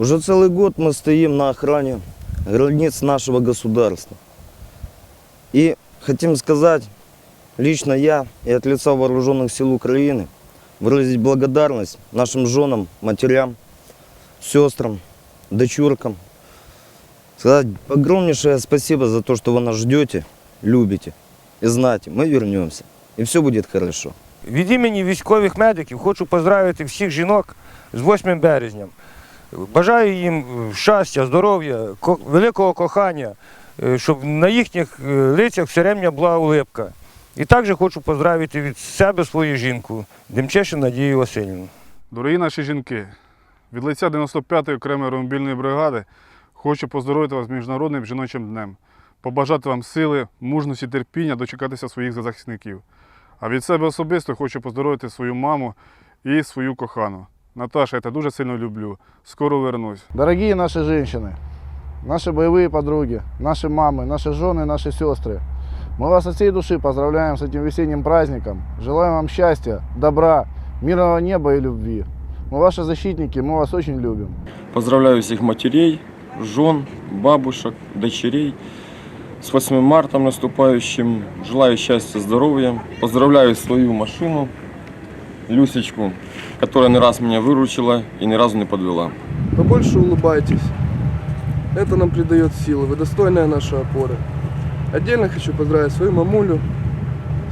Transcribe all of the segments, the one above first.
Уже целый год мы стоим на охране границ нашего государства. И хотим сказать, лично я и от лица вооруженных сил Украины, выразить благодарность нашим женам, матерям, сестрам, дочуркам. Сказать огромнейшее спасибо за то, что вы нас ждете, любите. И знаете, мы вернемся. И все будет хорошо. Від імені військових медиків хочу поздравити всіх жінок з 8 березням. Бажаю їм щастя, здоров'я, великого кохання, е, щоб на їхніх е, лицях все время була улипка. І також хочу поздравити від себе свою жінку, Демчешин Надію Васильівну. Дорогі наші жінки, від лиця 95-ї окремої ромобільної бригади хочу поздоровити вас з Міжнародним жіночим днем, побажати вам сили, мужності, терпіння дочекатися своїх захисників. А від себе особисто хочу поздоровити свою маму і свою кохану. Наташа, я тебе дуже сильно люблю. Скоро вернусь. Дорогие наши женщины, наши боевые подруги, наши мамы, наши жены, наши сестры, мы вас от всей души поздравляем с этим весенним праздником. Желаем вам счастья, добра, мирного неба и любви. Мы ваши защитники, мы вас очень любим. Поздравляю всех матерей, жен, бабушек, дочерей. С 8 марта наступающим. Желаю счастья, здоровья. Поздравляю свою машину, Люсечку, которая не раз меня выручила и ни разу не подвела. Побольше улыбайтесь. Это нам придает силы. Вы достойная наша опора. Отдельно хочу поздравить свою мамулю,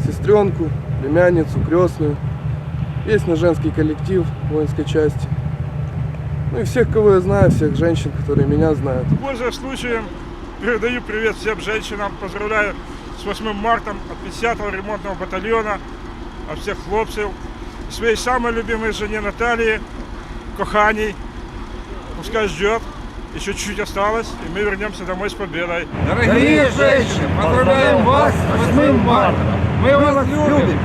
сестренку, племянницу, крестную. Весь наш женский коллектив воинской части. Ну и всех, кого я знаю, всех женщин, которые меня знают. Пользуясь случаем, передаю привет всем женщинам. Поздравляю с 8 марта от 50-го ремонтного батальона, от всех хлопців. Своей самой любимой жене Натальи, коханей. Пускай ждет. Еще чуть-чуть осталось, и мы вернемся домой с победой. Дорогие женщины, поздравляем вас с 8 марта. Мы вас любим.